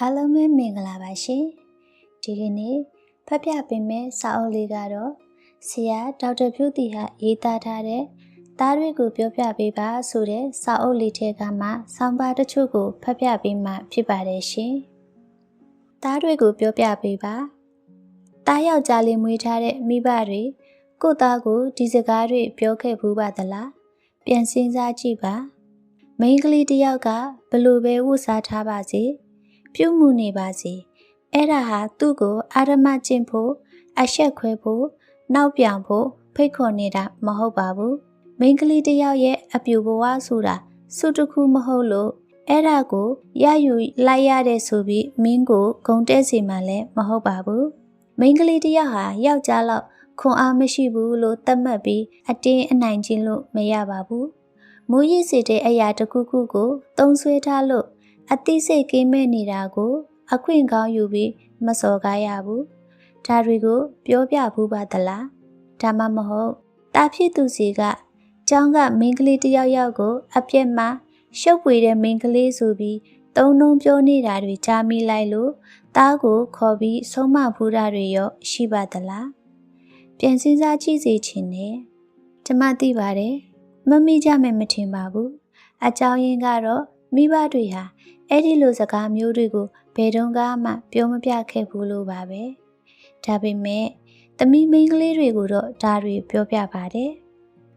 အားလုံးပဲမင်္ဂလာပါရှင်ဒီကနေ့ဖတ်ပြပေးမယ့်စာအုပ်လေးကတော့ဆရာဒေါက်တာဖြူတီဟာရေးသားထားတဲ့သားတွေကိုပြောပြပေးပါဆိုတဲ့စာအုပ်လေးထဲကမှဆောင်းပါးတချို့ကိုဖတ်ပြပေးမှဖြစ်ပါတယ်ရှင်သားတွေကိုပြောပြပေးပါသားယောက်ျားလေးမွေးထားတဲ့မိဘတွေကိုယ့်သားကိုဒီစကားတွေပြောခဲ့ဘူးပါသလားပြန်စဉ်းစားကြည့်ပါမိန်းကလေးတစ်ယောက်ကဘလို့ပဲဝတ်စားထားပါစေ ပြုမှုနေပါစေအဲ့ဒါဟာသူ့ကိုအာရမကျင့်ဖို့အဆက်ခွဲဖို့နောက်ပြောင်ဖို့ဖိတ်ခေါ်နေတာမဟုတ်ပါဘူးမိန်းကလေးတစ်ယောက်ရဲ့အပြူဘဝဆိုတာစုတစ်ခုမဟုတ်လို့အဲ့ဒါကိုရယူလိုက်ရတဲ့ဆိုပြီးမင်းကိုဂုံတဲစီမှလည်းမဟုတ်ပါဘူးမိန်းကလေးတစ်ယောက်ဟာယောက်ျားလောက်ခွန်အားမရှိဘူးလို့သတ်မှတ်ပြီးအတင်းအနိုင်ချင်းလို့မရပါဘူးမူရည်စေတဲ့အရာတစ်ခုခုကိုတုံးဆွဲထားလို့ အသိစိတ်ကင်းမဲ့နေတာကို အခွင့်ကောင်းယူပြီးမစော်ကားရဘူးဒါတွေကို ပြောပြဘူးပါသလားဒါမှမဟုတ်တာဖြစ်သူစီကကျောင်းကမိန်းကလေးတယောက်ယောက်ကို အပြက်မှရှုပ်ပွေတဲ့မိန်းကလေးဆိုပြီးသုံးလုံးပြောနေတာတွေကြားမိလိုက်လို့တားကိုခေါ်ပြီးဆုံးမဖူးတာတွေရောရှိပါသလားပြန်စင်းစားကြည့်စေချင်တယ်ကျမသိပါတယ်မမိကြမယ်မထင်ပါဘူးအကြောင်းရင်းကတော့မိဘတွေဟာ အဲ့ဒီလိုစကားမျိုးတွေကိုဘယ်တော့မှပြောမပြခဲ့ဘူးလို့ပါပဲဒါပေမဲ့သမီးမိန်းကလေးတွေကိုတော့ဒါတွေပြောပြပါတယ်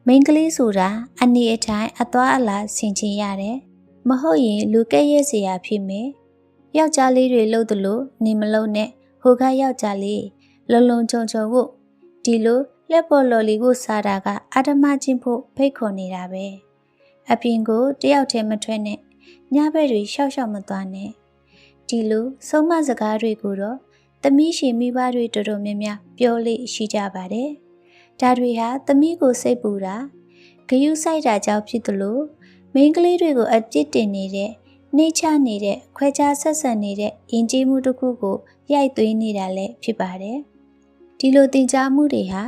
မိန်းကလေးဆိုတာအနေအထိုင်အသွားအလာဆင်ခြင်ရတယ်မဟုတ်ရင်လူကဲ့ရဲ့စရာဖြစ်မယ်ယောက်ျားလေးတွေလှုပ်သလိုနေမလုံးနဲ့ဟိုကယောက်ျားလေးလုံလုံချုံချုံဖို့ဒီလိုလက်ပေါ်လော်လီကိုစားတာကအာဓမချင်းဖို့ဖိတ်ခေါ်နေတာပဲအပြင်ကိုတယောက်တည်းမထွက်နဲ့ ညဘက်တွေရှောက်ရှောက်မသွားနဲ့ဒီလိုဆုံးမစကားတွေကိုတော့သမီးရှင်မိဘတွေတော်တော်များများပြောလို့ရှိကြပါတယ်ဒါတွေဟာသမီးကိုစိတ်ပူတာဂယုဆိုင်တာကြောင့်ဖြစ်သလိုမိန်းကလေးတွေကိုအကျစ်တင်နေတဲ့နှိမ့်ချနေတဲ့ခွဲခြားဆက်ဆံနေတဲ့ယဉ်ကျေးမှုတစ်ခုကိုရိုက်သွင်းနေတာလည်းဖြစ်ပါတယ်ဒီလိုတင် जा မှုတွေဟာ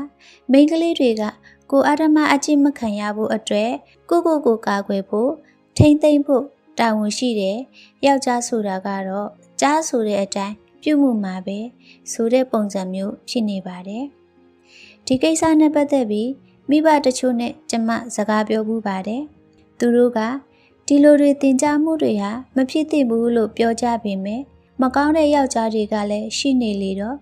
မိန်းကလေးတွေကကိုအာဓမအကျင့်မခံရဖို့အတွက်ကိုကိုကိုကာကွယ်ဖို့ထိမ့်သိမ့်ဖို့ တာဝန်ရှိတယ်။ယောက်ျားဆိုတာကတော့ကြားဆိုတဲ့အတိုင်းပြုမှုမှာပဲဆိုတဲ့ပုံစံမျိုးဖြစ်နေပါတယ်။ဒီကိစ္စနဲ့ပတ်သက်ပြီးမိဘတချို့နဲ့ကျမစကားပြောမှုပါတယ်။သူတို့ကဒီလိုတွေတင် जा မှုတွေဟာမဖြစ်သင့်ဘူးလို့ပြောကြပေမဲ့မကောင်းတဲ့ယောက်ျားတွေကလည်းရှိနေလေတော့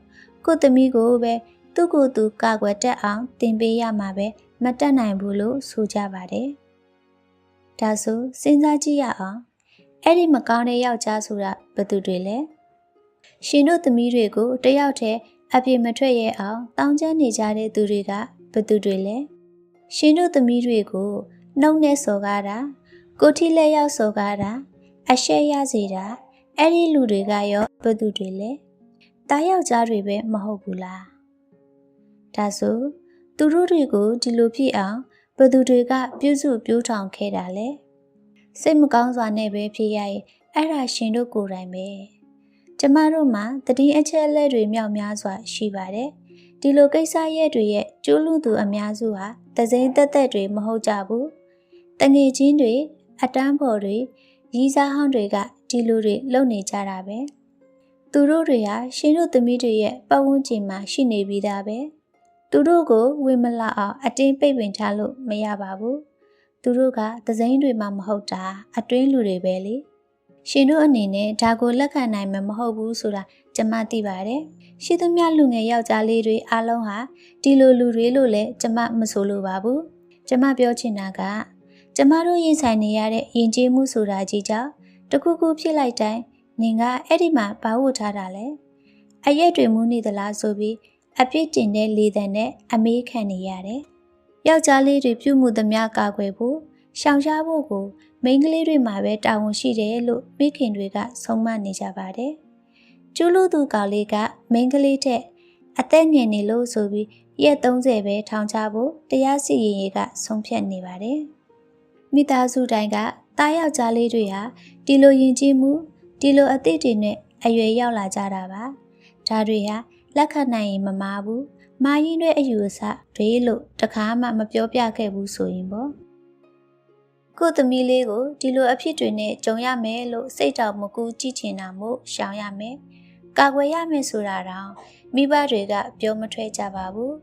ကို့သမီးကိုပဲသူ့ကိုယ်သူကာကွယ်တတ်အောင်တင်ပေးရမှာပဲမတတ်နိုင်ဘူးလို့ဆိုကြပါတယ်။ဒါဆိုစဉ်းစားကြည့်ရအောင် အဲ့ဒီမကောင်းတဲ့ယောက်ျားဆိုတာဘသူတွေလဲရှင်တို့သမီးတွေကိုတယောက်တည်းအပြစ်မထွက်ရအောင်တောင်းကျမ်းနေကြတဲ့သူတွေကဘသူတွေလဲရှင်တို့သမီးတွေကိုနှုတ်နဲ့စော်ကားတာကိုထီလက်ရောက်စော်ကားတာအရှက်ရစေတာအဲ့ဒီလူတွေကရောဘသူတွေလဲတားယောက်ျားတွေပဲမဟုတ်ဘူးလားဒါဆိုသူတို့တွေကိုဒီလိုဖြစ်အောင်ဘသူတွေကပြုစုပြိုးထောင်ခဲ့တာလဲ စိတ်မကောင်းစွာနဲ့ပဲဖြစ်ရရင်အဲ့ဒါရှင်တို့ကိုယ်တိုင်ပဲကျမတို့မှာတတိအချက်အလက်တွေမြောက်များစွာရှိပါတယ်ဒီလိုကိစ္စရဲ့တွေရဲ့ကျိုးလူသူအများစုဟာတစိမ့်တက်တက်တွေမဟုတ်ကြဘူးတငယ်ချင်းတွေအတန်းဖော်တွေရီးစားဟောင်းတွေကဒီလိုတွေလုပ်နေကြတာပဲသူတို့တွေဟာရှင်တို့သမီးတွေရဲ့ပတ်ဝန်းကျင်မှာရှိနေပြီးသားပဲသူတို့ကိုဝေမလာအောင်အတင်းပိတ်ပင်ထားလို့မရပါဘူး သူတို့ကသစိမ်းတွေမှမဟုတ်တာအတွင်းလူတွေပဲလေရှင်တို့အနေနဲ့ဒါကိုလက်ခံနိုင်မှာမဟုတ်ဘူးဆိုတာကျမသိပါတယ်ရှိသမျှလူငယ်ယောက်ျားလေးတွေအားလုံးဟာဒီလိုလူတွေလို့လည်းကျမမဆိုလိုပါဘူးကျမပြောချင်တာကကျမတို့ရင်ဆိုင်နေရတဲ့ယဉ်ကျေးမှုဆိုတာကြီးကြောင့်တခုခုဖြစ်လိုက်တိုင်းနင်ကအဲ့ဒီမှာဘာဝတ်ထားတာလဲအရက်တွေမူးနေသလားဆိုပြီးအပြစ်တင်တဲ့လေတံနဲ့အမေးခံနေရတယ် ယောက်ျားလေးတွေပြုမှုသမျှကာကွယ်ဖို့ရှောင်ရှားဖို့ကိုမိန်းကလေးတွေမှာပဲတာဝန်ရှိတယ်လို့မိခင်တွေကဆုံးမနေကြပါတယ်။ကျူးလူသူကောင်လေးကမိန်းကလေးထက်အသက်ငယ်နေလို့ဆိုပြီးရက်30ပဲထောင်ချဖို့တရားစီရင်ရေးကဆုံးဖြတ်နေပါတယ်။မိသားစုတိုင်းကတားယောက်ျားလေးတွေဟာဒီလိုယဉ်ကျေးမှုဒီလိုအသည့်တွေနဲ့အရွယ်ရောက်လာကြတာပါ။ဒါတွေဟာလက်ခံနိုင်ရင်မမာဘူး မာရင်တွေအယူအဆတွေလို့တခါမှမပြောပြခဲ့ဘူးဆိုရင်ပေါ့ကို့သမီးလေးကိုဒီလိုအဖြစ်တွေနဲ့ကြုံရမယ်လို့စိတ်တော်မကူကြည့်ချင်တာမို့ရှောင်ရမယ်။ကာကွယ်ရမယ်ဆိုတာတောင်မိဘတွေကပြောမထွက်ကြပါဘူး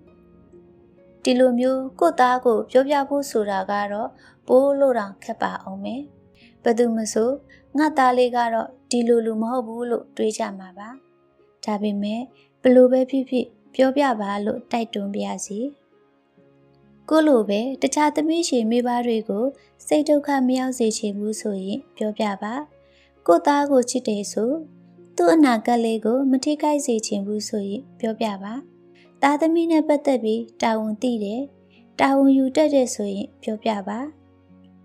။ဒီလိုမျိုးကို့သားကိုပြောပြဖို့ဆိုတာကတော့ပိုးလို့တောင်ခက်ပါအောင်မယ်။ဘယ်သူမဆိုငါသားလေးကတော့ဒီလိုလူမဟုတ်ဘူးလို့တွေးကြမှာပါ။ဒါပေမဲ့ဘလို့ပဲဖြစ်ဖြစ် ပြောပြပါလို့တိုက်တွန်းပါရစီ။ကိုလိုပဲတခြားသမီးရှင်မိဘတွေကိုစိတ်ဒုက္ခမရောက်စေချင်ဘူးဆိုရင်ပြောပြပါကိုသားကိုချစ်တယ်ဆိုသူ့အနာဂတ်လေးကိုမထိခိုက်စေချင်ဘူးဆိုရင်ပြောပြပါသားသမီးနဲ့ပတ်သက်ပြီးတာဝန်သိတယ်တာဝန်ယူတတ်တယ်ဆိုရင်ပြောပြပါ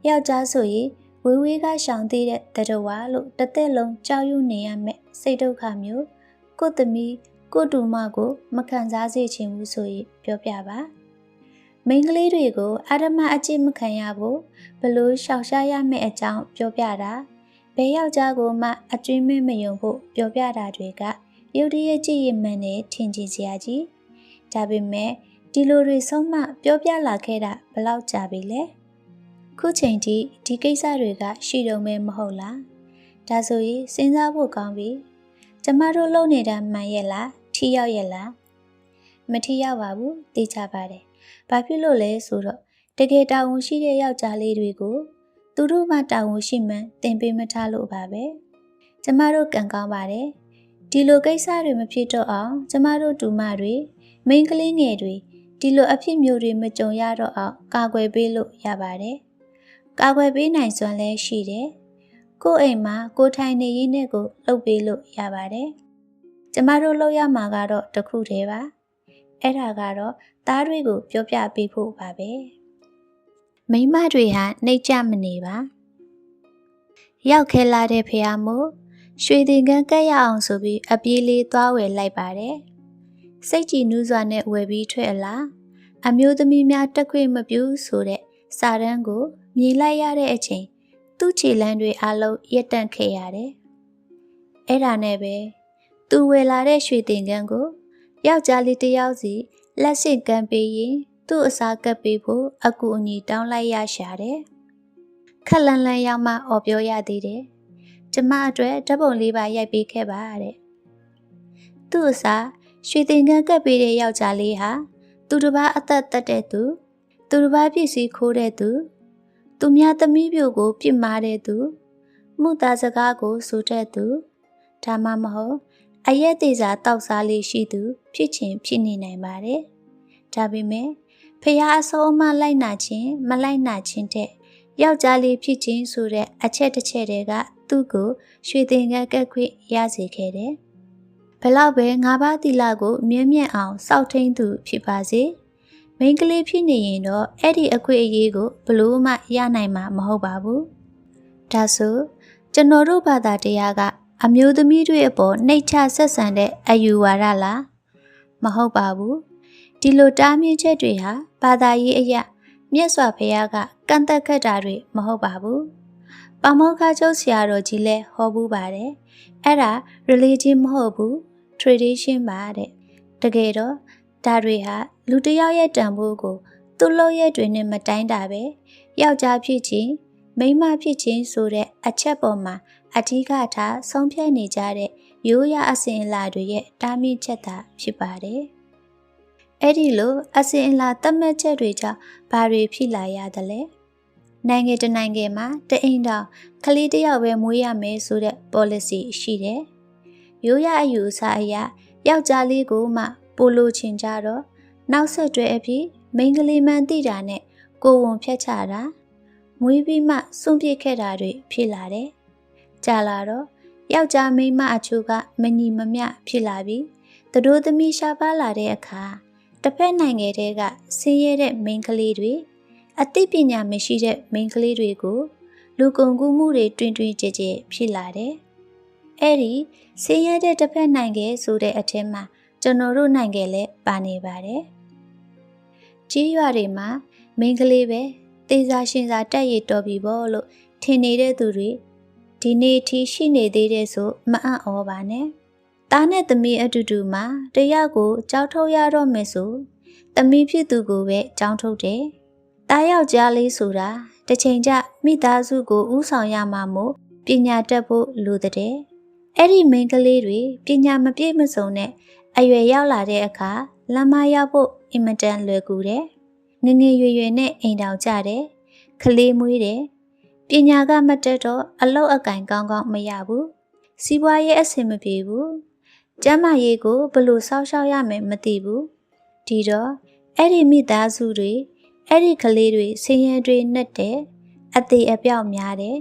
ယောက်ျားဆိုရင်ဝေးဝေးကရှောင်သေးတဲ့တရဝါလို့တစ်သက်လုံးကြောက်ရွံ့နေရမယ်စိတ်ဒုက္ခမျိုးကိုသမီး ကိုတူမကိုမခံစားစေချင်ဘူးဆိုရင်ပြောပြပါမိန်းကလေးတွေကိုအာရမအကျင့်မခံရဘူးဘလို့ရှောက်ရှားရမယ့်အကြောင်းပြောပြတာဘယ်ယောက်ျားကိုမှအကျွင်းမဲ့မယုံဖို့ပြောပြတာတွေကရုတ်တရက်ကြည့်ရမှန်းနဲ့ထင်ကြီးစရာကြီးဒါပေမဲ့ဒီလိုတွေဆုံးမပြောပြလာခဲ့တာဘလောက်ကြာပြီလဲခုချိန်ထိဒီကိစ္စတွေကရှိတော့မဲမဟုတ်လားဒါဆိုရင်စဉ်းစားဖို့ကောင်းပြီကျမတို့လုပ်နေတာမှန်ရဲ့လား ထိရောက်ရဲ့လားမထိရောက်ပါဘူးသိချပါတယ်ဘာဖြစ်လို့လဲဆိုတော့တကယ်တာဝန်ရှိတဲ့ယောက်ျားလေးတွေကိုသူတို့မှတာဝန်ရှိမှန်းသင်ပေးမထားလို့ပါပဲကျမတို့ကံကောင်းပါတယ်ဒီလိုကိစ္စတွေမဖြစ်တော့အောင်ကျမတို့တူမတွေမိန်းကလေးငယ်တွေဒီလိုအဖြစ်မျိုးတွေမကြုံရတော့အောင်ကာကွယ်ပေးလို့ရပါတယ်ကာကွယ်ပေးနိုင်စွမ်းလည်းရှိတယ်ကိုယ့်အိမ်မှာကိုထိုင်နေရင်းနဲ့ကိုလှုပ်ပေးလို့ရပါတယ် ကျမတို့လှုပ်ရမှာကတော့တခုတည်းပါအဲ့ဒါကတော့သားတွေကို ပြောပြပေးဖို့ပါပဲမိမတွေဟာနှိတ်ကြမနေပါရောက်ခဲလာတဲ့ဖះမို့ရွှေတင်ကန်းကက်ရအောင်ဆိုပြီးအပြေးလေးသွားဝယ်လိုက်ပါတယ်စိတ်ကြည်နူးစွာနဲ့ဝယ်ပြီးထွက်လာအမျိုးသမီးများတက်ခွင့်မပြုဆိုတဲ့စာတန်းကိုမြည်လိုက်ရတဲ့အချိန်သူ့ခြေလမ်းတွေအလုံးရက်တန့်ခဲ့ရတယ်အဲ့ဒါနဲ့ပဲ သူဝယ်လာတဲ့ရွှေတင်ကန်းကိုယောက်ျားလေးတစ်ယောက်စီလက်ဆင့်ကမ်းပေးရင်သူ့အစားကပ်ပေးဖို့အကူအညီတောင်းလိုက်ရရှာတယ်။ခက်လန်လန်ရောက်မှអော်ပြောရသေးတယ်။ကျမအတွက်ဓပုံလေးပါရိုက်ပေးခဲ့ပါတဲ့။သူ့အစားရွှေတင်ကန်းကပ်ပေးတဲ့ယောက်ျားလေးဟာသူတစ်ပါးအသက်သက်တဲ့သူသူတစ်ပါးပြည့်စည်ခိုးတဲ့သူသူများသမီးပြို့ကိုပြစ်မှားတဲ့သူမှုသားစကားကိုဆိုတဲ့သူဒါမှမဟုတ် အရက်သေးစာတောက်စားလေးရှိသူဖြစ်ချင်ဖြစ်နေနိုင်ပါတယ်။ဒါပေမဲ့ဖះအစိုးအမလိုက်နာခြင်းမလိုက်နာခြင်းတဲ့ယောက်ျားလေးဖြစ်ခြင်းဆိုတဲ့အချက်တစ်ချက်တည်းကသူ့ကိုရွှေတင်ကက်ကက်ခွင့်ရစေခဲ့တယ်။ဘလောက်ပဲငါးပါးသီလကိုမြဲမြံ့အောင်စောင့်ထိန်သူဖြစ်ပါစေ။မိန်းကလေးဖြစ်နေရင်တော့အဲ့ဒီအခွင့်အရေးကိုဘလို့မှရနိုင်မှာမဟုတ်ပါဘူး။ဒါဆိုကျွန်တော်တို့ဘာသာတရားက အမျိုးသမီးတွေအပေါ်နှိတ်ချဆက်ဆံတဲ့အယူဝါဒလားမဟုတ်ပါဘူးဒီလိုတားမြစ်ချက်တွေဟာဘာသာရေးအရာမြတ်စွာဘုရားကကန့်သက်ခဲ့တာတွေမဟုတ်ပါဘူးပမောက္ခချုပ်ဆရာတော်ကြီးလည်းဟောဘူးပါတယ်အဲ့ဒါ religion မဟုတ်ဘူး tradition ပါတဲ့တကယ်တော့ဒါတွေဟာလူတစ်ယောက်ရဲ့တန်ဖိုးကိုသူ့လို့ရဲ့တွေနဲ့မတိုင်းတာပဲယောက်ျားဖြစ်ခြင်း မိန်းမဖြစ်ခြင်းဆိုတဲ့အချက်ပေါ်မှာအထီးကထားဆုံးဖြတ်နေကြတဲ့ရိုးရအစဉ်အလာတွေရဲ့တားမြစ်ချက်သာဖြစ်ပါတယ်။အဲ့ဒီလိုအစဉ်အလာသတ်မှတ်ချက်တွေကြောင့်ဘာတွေဖြစ်လာရသလဲ။နိုင်ငံတနိုင်ငံမှာတအိမ်တောင်ကလေးတယောက်ပဲမွေးရမယ်ဆိုတဲ့ policy ရှိတယ်။ရိုးရအယူအဆအရယောက်ျားလေးကိုမှပိုလိုချင်ကြတော့နောက်ဆက်တွဲအဖြစ်မိန်းကလေးမှန်တိတာနဲ့ကိုဝန်ဖြတ်ချတာ မွေးပြီးမှစွန့်ပစ်ခဲ့တာတွေဖြစ်လာတယ်ကြာလာတော့ယောက်ျားမိန်းမအချို့ကမညီမမျှဖြစ်လာပြီးသူတို့သမီးရှားပါလာတဲ့အခါတစ်ဖက်နိုင်ငံတွေကဆင်းရဲတဲ့မိန်းကလေးတွေအသိပညာမရှိတဲ့မိန်းကလေးတွေကိုလူကုန်ကူးမှုတွေတွင်တွင်ကြဲကြဲဖြစ်လာတယ်။အဲ့ဒီဆင်းရဲတဲ့တစ်ဖက်နိုင်ငံဆိုတဲ့အထက်မှာကျွန်တော်တို့နိုင်ငံလည်းပါနေပါတယ်။ကြီးရွာတွေမှာမိန်းကလေးပဲ သေစာရှင်စာတက်ရတော်ပြီပေါ့လို့ထင်နေတဲ့သူတွေဒီနေ့ထိရှိနေသေးတဲ့ဆိုမအံ့ဩပါနဲ့။သားနဲ့သမီးအတူတူမှာတယောက်ကိုကြောက်ထုတ်ရတော့မယ်ဆိုသမီးဖြစ်သူကိုပဲကြောင်းထုတ်တယ်။သားယောက်ျားလေးဆိုတာတတစ်ချိန်ကျမိသားစုကိုဥဆောင်ရမှာမို့ပညာတတ်ဖို့လိုတဲ့အဲ့ဒီမိန်းကလေးတွေပညာမပြည့်မစုံတဲ့အရွယ်ရောက်လာတဲ့အခါလမ်းမရောက်ဖို့အင်မတန်လွယ်ကူတယ် ငငယ်ရွယ်ရွယ်နဲ့အိမ်တောင်ကြတယ်ခလေးမွေးတယ်ပညာကမတက်တော့အလောက်အကင်ကောင်းကောင်းမရဘူးစီးပွားရေးအဆင်မပြေဘူးကျမ်းမာရေးကိုဘယ်လိုစောင့်ရှောက်ရမယ်မသိဘူးဒီတော့အဲ့ဒီမိသားစုတွေအဲ့ဒီကလေးတွေဆင်းရဲတွေနဲ့တဲ့အသေးအပြောက်များတယ်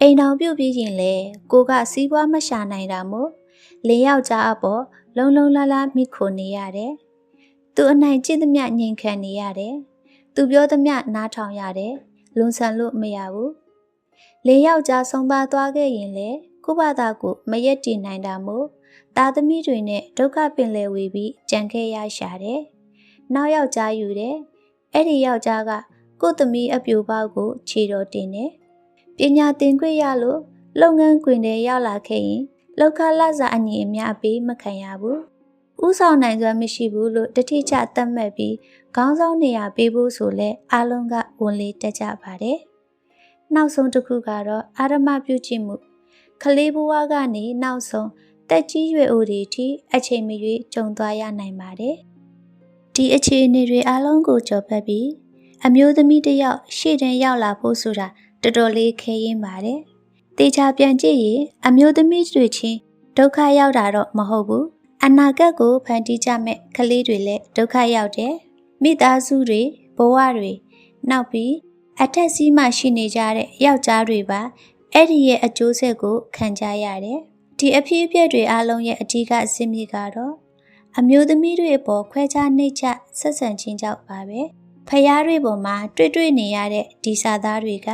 အိမ်တော်ပြုတ်ပြီးရင်လေကိုကစီးပွားမရှာနိုင်တာမို့လင်ယောက်ျားအပေါ်လုံလုံလားလားမိခိုနေရတယ် သူအနိုင်ကျင့်သမျှငြိမ်ခံနေရတယ်သူပြောသမျှနားထောင်ရတယ်လွန်ဆန်လို့မရဘူးလင်ယောက်ျားဆုံးပါသွားခဲ့ရင်လေကိုဘာသာကိုမရက်တည်နိုင်တာမို့သားသမီးတွေနဲ့ဒုက္ခပင်လယ်ဝေပြီးကြံခဲ့ရရှာတယ်နောက်ယောက်ျားယူတယ်အဲ့ဒီယောက်ျားကကိုသမီးအပြူပေါက်ကိုခြေတော်တင်တယ်ပညာသင်ခွင့်ရလို့လုပ်ငန်းခွင်တွေရောက်လာခဲ့ရင်လောက်ခလစာအညီအများအပေးမခံရဘူး ဥဆောင်နိုင်စွမ်းမရှိဘူးလို့တတိချသတ်မှတ်ပြီးခေါင်းဆောင်နေရာပေးဖို့ဆိုလဲအားလုံးကဝန်လေးတက်ကြပါတယ်နောက်ဆုံးတစ်ခုကတော့အာရမပြုကြည့်မှုခလေးဘဝကနေနောက်ဆုံးတက်ကြီးရွယ်အိုတွေထိအချိန်မရွေးကြုံသွားရနိုင်ပါတယ်ဒီအခြေအနေတွေအားလုံးကိုကြော်ဖက်ပြီးအမျိုးသမီးတစ်ယောက်ရှေ့တန်းရောက်လာဖို့ဆိုတာတော်တော်လေးခဲရင်ပါတယ်။တေချာပြန်ကြည့်ရင်အမျိုးသမီးတွေချင်းဒုက္ခရောက်တာတော့မဟုတ်ဘူး။ အနာဂတ်ကိုဖန်တီးကြမဲ့ကလေးတွေလည်းဒုက္ခရောက်တယ်။မိသားစုတွေဘဝတွေနောက်ပြီးအထက်စီးမှရှိနေကြတဲ့ယောက်ျားတွေပါအဲ့ဒီရဲ့အကျိုးဆက်ကိုခံကြရတယ်။ဒီအဖြစ်အပျက်တွေအလုံးရဲ့အထူးကအစင်းမြစ်ကတော့အမျိုးသမီးတွေအပေါ်ခွဲခြားနှိမ့်ချဆက်ဆံခြင်းကြောင့်ပါပဲဖယားတွေပေါ်မှာတွေ့တွေ့နေရတဲ့ဒီစာသားတွေက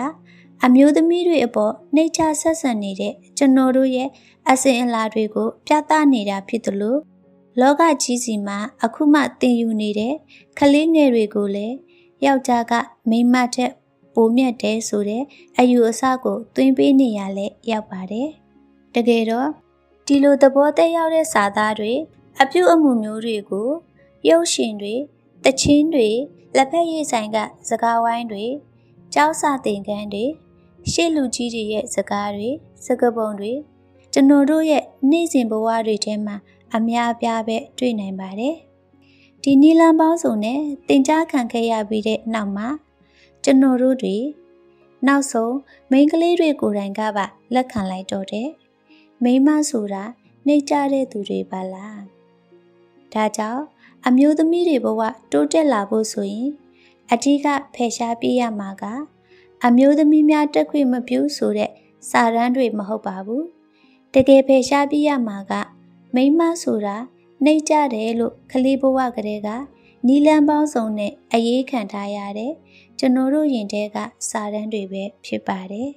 အမျိုးသမီးတွေအပေါ်နှိမ့်ချဆက်ဆံနေတဲ့ကျွန်တော်တို့ရဲ့အစဉ်အလာတွေကို ပြသနေတာဖြစ်သလိုလောကကြီးစီမှာအခုမှသင်ယူနေတဲ့ကလေးငယ်တွေကိုလည်းယောက်ျားကမိန်းမထက်ပိုမြတ်တယ်ဆိုတဲ့အယူအဆကိုသွင်းပေးနေရလဲရောက်ပါတယ်တကယ်တော့ဒီလိုသဘောသက်ရောက်တဲ့စာသားတွေအပြုအမူမျိုးတွေကိုရုပ်ရှင်တွေတချင်းတွေလက်ဖက်ရည်ဆိုင်ကစကားဝိုင်းတွေကြောက်စာသင်ခန်းတွေ ရှေ့လူကြီးတွေရဲ့စကားတွေစကားပုံတွေကျွန်တော်တို့ရဲ့နေ့စဉ်ဘဝတွေထဲမှာအများအပြားပဲတွေ့နိုင်ပါတယ်ဒီနီလန်ပေါင်းစုံနဲ့တင် जा ခံခဲ့ရပြီးတဲ့နောက်မှာကျွန်တော်တို့တွေနောက်ဆုံးမိန်းကလေးတွေကိုယ်တိုင်ကပါလက်ခံလိုက်တော့တယ်မိန်းမဆိုတာနှိမ့်ကြတဲ့သူတွေပါလားဒါကြောင့်အမျိုးသမီးတွေဘဝတိုးတက်လာဖို့ဆိုရင်အထီးကဖယ်ရှားပြရမှာက အမျိုးသမီးများတက်ခွင့်မပြုဆိုတဲ့စာရန်တွေမဟုတ်ပါဘူးတကယ်ဖယ်ရှားပြရမှာကမိမဆိုတာနှိမ့်ကြတယ်လို့ကလေးဘဝကလေးကနီလန်ပေါင်းစုံနဲ့အရေးခံထားရတဲ့ကျွန်တော်တို့ရင်ထဲကစာရန်တွေပဲဖြစ်ပါတယ်